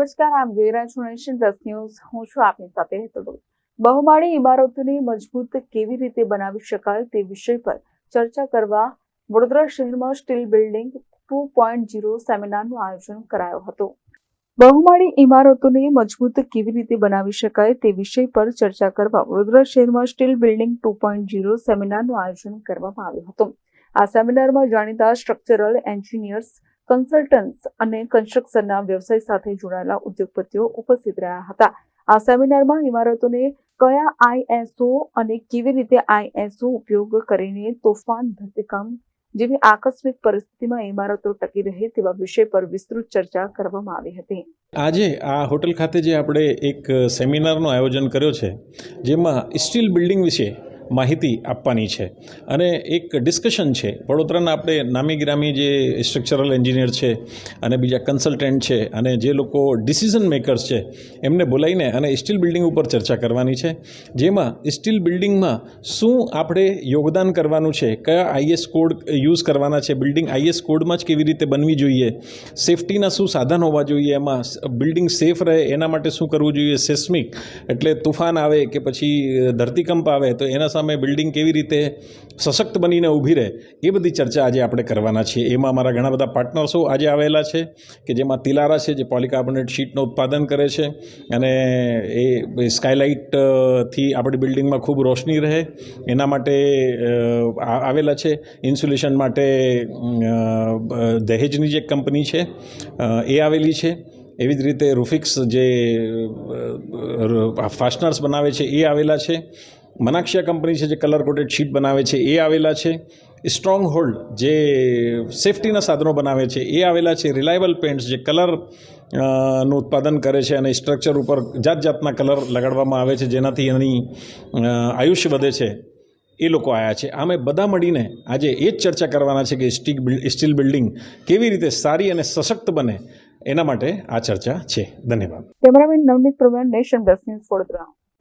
નમસ્કાર, આપ જોઈ રહ્યા છો નેશન પ્લસ ન્યૂઝ. હું છું આપની સાથે હેતલ બહુમાળી ઇમારતોને મજબૂત કેવી રીતે બનાવી શકાય તે વિષય પર ચર્ચા કરવા વડોદરા શહેરમાં steel building two point zero સેમિનારનું આયોજન કરાયો હતો. બહુમાળી ઇમારતોને મજબૂત કેવી રીતે બનાવી શકાય તે વિષય પર ચર્ચા કરવા વડોદરા શહેરમાં steel building two point zero સેમિનારનું આયોજન કરવામાં આવ્યું હતું. આ સેમિનારમાં જાણીતા સ્ટ્રક્ચરલ એન્જિનિયર્સ કન્સલ્ટન્ટ્સ અને કન્સ્ટ્રક્શનના વ્યવસાય સાથે જોડાયેલા ઉદ્યોગપતિઓ ઉપસ્થિત રહ્યા હતા. આ સેમિનારમાં ઇમારતોને કયા આઈએસઓ અને કેવી રીતે આઈએસઓ ઉપયોગ કરીને તોફાન ધરતીકંપ જેવી આકસ્મિક પરિસ્થિતિમાં ઇમારતો ટકી રહે તેવા વિષય પર વિસ્તૃત ચર્ચા કરવામાં આવી હતી. આજે આ હોટલ ખાતે જે આપણે એક સેમિનારનું આયોજન કર્યો છે, જેમાં સ્ટીલ બિલ્ડિંગ વિશે માહિતી આપવાની છે. અને એક ડિસ્કશન છે. વડોદરાના આપણે નામી ગ્રામી જે સ્ટ્રક્ચરલ એન્જિનિયર છે અને બીજા કન્સલ્ટન્ટ છે અને જે લોકો ડિસિઝન મેકર્સ છે, એમને બોલાવીને અને સ્ટીલ બિલ્ડિંગ ઉપર ચર્ચા કરવાની છે. જેમાં સ્ટીલ બિલ્ડિંગમાં શું આપણે યોગદાન કરવાનું છે? કયા આઈએસ કોડ યુઝ કરવાના છે? બિલ્ડિંગ આઈએસ કોડમાં જ કેવી રીતે બનવી જોઈએ? સેફટીના શું સાધન હોવા જોઈએ? એમાં બિલ્ડિંગ સેફ રહે એના માટે શું કરવું જોઈએ? સેસ્મિક એટલે તુફાન આવે કે પછી ધરતીકંપ આવે, તો એના સામે બિલ્ડિંગ કેવી રીતે સશક્ત બનીને ઊભી રહે, એ બધી ચર્ચા આજે આપણે કરવાના છીએ. એમાં અમારા ઘણા બધા પાર્ટનર્સો આજે આવેલા છે, કે જેમાં તિલારા છે, જે પોલિકાર્બોનેટ શીટનું ઉત્પાદન કરે છે, અને એ સ્કાયલાઇટથી આપણી બિલ્ડિંગમાં ખૂબ રોશની રહે. એના માટે આવેલા છે. ઇન્સ્યુલેશન માટે દહેજની જે કંપની છે એ આવેલી છે. એવી જ રીતે રૂફિક્સ જે ફાસ્ટનર્સ બનાવે છે, એ આવેલા છે. મનાક્ષિયા કંપની છે જે કલર કોટેડ શીટ બનાવે છે, એ આવેલા છે. સ્ટ્રોંગ હોલ્ડ જે સેફટીના સાધનો બનાવે છે, એ આવેલા છે. રિલાયબલ પેન્ટ્સ જે કલરનું ઉત્પાદન કરે છે અને સ્ટ્રક્ચર ઉપર જાત જાતના કલર લગાડવામાં આવે છે, જેનાથી એની આયુષ્ય વધે છે. એ લોકો આવ્યા છે. આમે બધા મળીને આજે એ જ ચર્ચા કરવાના છે કે સ્ટીક સ્ટીલ બિલ્ડિંગ કેવી રીતે સારી અને સશક્ત બને, એના માટે આ ચર્ચા છે. ધન્યવાદ. Cameraman Navneet Praveen, nation plus news Vadodara.